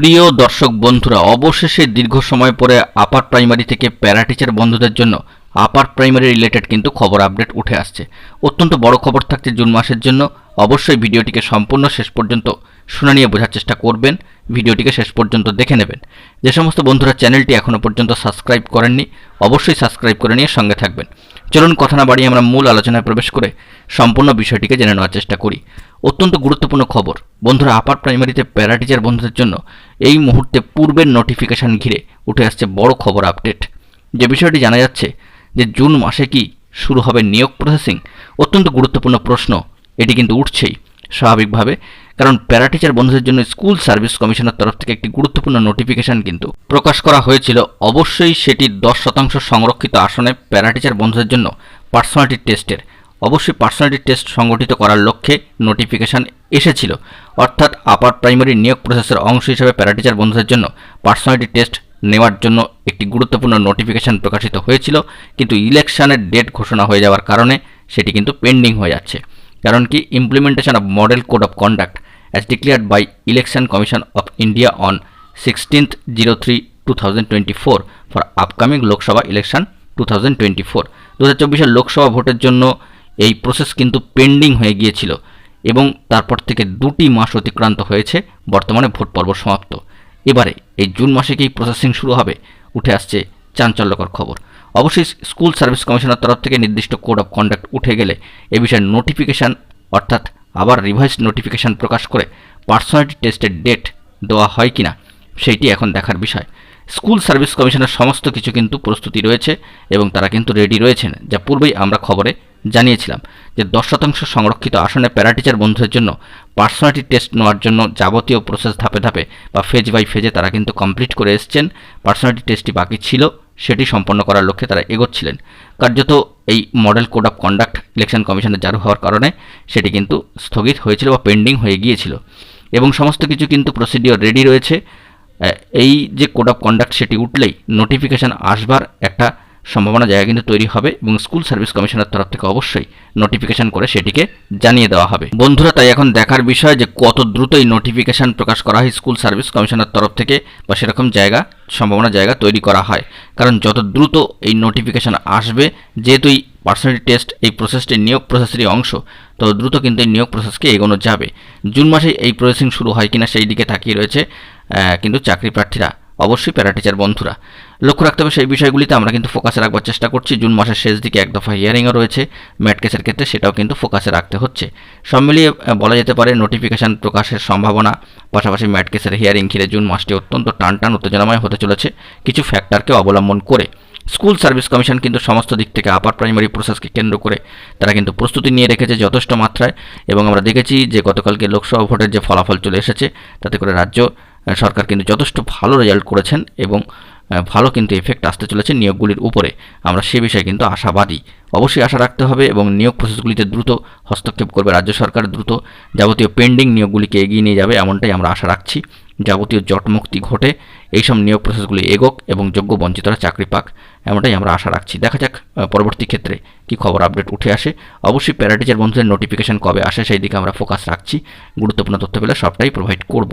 প্রিয় দর্শক বন্ধুরা, অবশেষে দীর্ঘ সময় পরে আপার প্রাইমারি থেকে প্যারাটিচার বন্ধুদের জন্য আপার প্রাইমারি রিলেটেড কিন্তু খবর আপডেট উঠে আসছে। অত্যন্ত বড় খবর থাকছে জুন মাসের জন্য। অবশ্যই ভিডিওটিকে সম্পূর্ণ শেষ পর্যন্ত শুনে নিয়ে বোঝার চেষ্টা করবেন, ভিডিওটিকে শেষ পর্যন্ত দেখে নেবেন। যে সমস্ত বন্ধুরা চ্যানেলটি এখনও পর্যন্ত সাবস্ক্রাইব করেননি, অবশ্যই সাবস্ক্রাইব করে নিয়ে সঙ্গে থাকবেন। চলুন কথা না বাড়িয়ে আমরা মূল আলোচনায় প্রবেশ করে সম্পূর্ণ বিষয়টিকে জেনে নেওয়ার চেষ্টা করি। অত্যন্ত গুরুত্বপূর্ণ খবর, বন্ধুরা আপার প্রাইমারিতে প্যারা টিচার বন্ধুদের জন্য এই মুহূর্তে পূর্বের নোটিফিকেশন ঘিরে উঠে আসছে বড় খবর আপডেট যে বিষয়টি জানা যাচ্ছে যে জুন মাসে কি শুরু হবে নিয়োগ প্রসেসিং অত্যন্ত গুরুত্বপূর্ণ প্রশ্ন, এটি কিন্তু উঠছেই। স্বাভাবিকভাবে, কারণ প্যারা টিচার বন্ধুদের জন্য স্কুল সার্ভিস কমিশনের তরফ থেকে একটি গুরুত্বপূর্ণ নোটিফিকেশন কিন্তু প্রকাশ করা হয়েছিল। অবশ্যই সেটি দশ শতাংশ সংরক্ষিত আসনে প্যারা টিচার বন্ধুদের জন্য পার্সোনালিটি টেস্টের। অবশ্যই পার্সোনালিটি টেস্ট সংগঠিত করার লক্ষ্যে নোটিফিকেশন এসেছিল। অর্থাৎ আপার প্রাইমারি নিয়োগ প্রসেসের অংশ হিসেবে প্যারাটিচার বন্ধুদের জন্য পার্সোনালিটি টেস্ট নেওয়ার জন্য একটি গুরুত্বপূর্ণ নোটিফিকেশন প্রকাশিত হয়েছিল। কিন্তু ইলেকশনের ডেট ঘোষণা হয়ে যাওয়ার কারণে সেটি কিন্তু পেন্ডিং হয়ে যাচ্ছে। কারণ কি implementation of model code of conduct as declared by election commission of India on sixteenth zero three two thousand twenty four for upcoming Lok Sabha election two thousand twenty four দু হাজার চব্বিশের লোকসভা ভোটের জন্য এই প্রসেস কিন্তু pending হয়ে গিয়েছিল এবং তারপর থেকে দুটি মাস অতিক্রান্ত হয়েছে, বর্তমানে ভোট পর্ব সমাপ্ত। এবারে এই জুন মাসে কি প্রসেসিং শুরু হবে? উঠে আসছে চাঞ্চল্যকর খবর। অবশ্যই স্কুল সার্ভিস কমিশনের তরফ থেকে নির্দিষ্ট কোড অফ কন্ডাক্ট উঠে গেলে এ বিষয়ে নোটিফিকেশান, অর্থাৎ আবার রিভাইস নোটিফিকেশান প্রকাশ করে পার্সোনালিটি টেস্টের ডেট দেওয়া হয় কিনা, সেইটি এখন দেখার বিষয়। স্কুল সার্ভিস কমিশনের সমস্ত কিছু কিন্তু প্রস্তুতি রয়েছে এবং তারা কিন্তু রেডি রয়েছেন, যা পূর্বেই আমরা খবরে জানিয়েছিলাম যে দশ শতাংশ সংরক্ষিত আসনে প্যারাটিচার বন্ধুদের জন্য পার্সোনালিটি টেস্ট নেওয়ার জন্য যাবতীয় প্রসেস ধাপে ধাপে বা ফেজ বাই ফেজে তারা কিন্তু কমপ্লিট করে এসছেন। পার্সোনালিটি টেস্টটি বাকি ছিল। সেটি সম্পন্ন করার লক্ষ্যে তারা এগোচ্ছিলেন। কার্যত এই model code of conduct election কমিশনের জারু হওয়ার কারণে সেটি কিন্তু স্থগিত হয়েছিল বা পেন্ডিং হয়ে গিয়েছিল। এবং সমস্ত কিছু কিন্তু প্রসিডিওর রেডি রয়েছে। এই যে কোড অফ কন্ডাক্ট সেটি উঠলেই নোটিফিকেশান আসবার একটা সম্ভাবনা জায়গা কিন্তু তৈরি হবে এবং স্কুল সার্ভিস কমিশনের তরফ থেকে অবশ্যই নোটিফিকেশন করে সেটিকে জানিয়ে দেওয়া হবে। বন্ধুরা, তাই এখন দেখার বিষয় যে কত দ্রুত এই নোটিফিকেশান প্রকাশ করা হয় স্কুল সার্ভিস কমিশনের তরফ থেকে বা সেরকম জায়গা, সম্ভাবনা জায়গা তৈরি করা হয়। কারণ যত দ্রুত এই নোটিফিকেশান আসবে, যেহেতু এই পার্সোনালিটি টেস্ট এই প্রসেসটি নিয়োগ প্রসেসেরই অংশ, তত দ্রুত কিন্তু এই নিয়োগ প্রসেসকে এগোনো যাবে। জুন মাসে এই প্রসেসিং শুরু হয় কিনা সেই দিকে তাকিয়ে রয়েছে কিন্তু চাকরি প্রার্থীরা, অবশ্যই প্যারাটিচার বন্ধুরা। লক্ষ্য রাখতে হবে, সেই বিষয়গুলিতে আমরা কিন্তু ফোকাসে রাখবার চেষ্টা করছি। জুন মাসের শেষ দিকে এক দফা হিয়ারিংও রয়েছে। ম্যাট কেসের ক্ষেত্রে সেটাও কিন্তু ফোকাসে রাখতে হচ্ছে। সব মিলিয়ে বলা যেতে পারে নোটিফিকেশান প্রকাশের সম্ভাবনা, পাশাপাশি ম্যাট কেসের হিয়ারিং ঘিরে জুন মাসটি অত্যন্ত টান টান উত্তেজনাময় হতে চলেছে। কিছু ফ্যাক্টরকে অবলম্বন করে স্কুল সার্ভিস কমিশন কিন্তু সমস্ত দিক থেকে আপার প্রাইমারি প্রসেসকে কেন্দ্র করে তারা কিন্তু প্রস্তুতি নিয়ে রেখেছে যথেষ্ট মাত্রায়। এবং আমরা দেখেছি যে গতকালকে লোকসভা ভোটের যে ফলাফল চলে এসেছে, তাতে করে রাজ্য সরকার কিন্তু যথেষ্ট ভালো রেজাল্ট করেছেন এবং ভালো কিন্তু এফেক্ট আসতে চলেছে নিয়োগগুলির উপরে। আমরা সে বিষয়ে কিন্তু আশাবাদী। অবশ্যই আশা রাখতে হবে এবং নিয়োগ প্রসেসগুলিতে দ্রুত হস্তক্ষেপ করবে রাজ্য সরকার, দ্রুত যাবতীয় পেন্ডিং নিয়োগগুলিকে এগিয়ে নিয়ে যাবে এমনটাই আমরা আশা রাখছি। যাবতীয় জটমুক্তি ঘটে, এইসব নিয়োগ প্রসেসগুলি এগোক এবং যোগ্য বঞ্চিতরা চাকরি পাক, এমনটাই আমরা আশা রাখছি। দেখা যাক পরবর্তী ক্ষেত্রে কি খবর আপডেট উঠে আসে। অবশ্যই প্যারাটিচার বন্ধুদের নোটিফিকেশন কবে আসে সেই দিকে আমরা ফোকাস রাখছি। গুরুত্বপূর্ণ তথ্য পেলে সবটাই প্রোভাইড করব।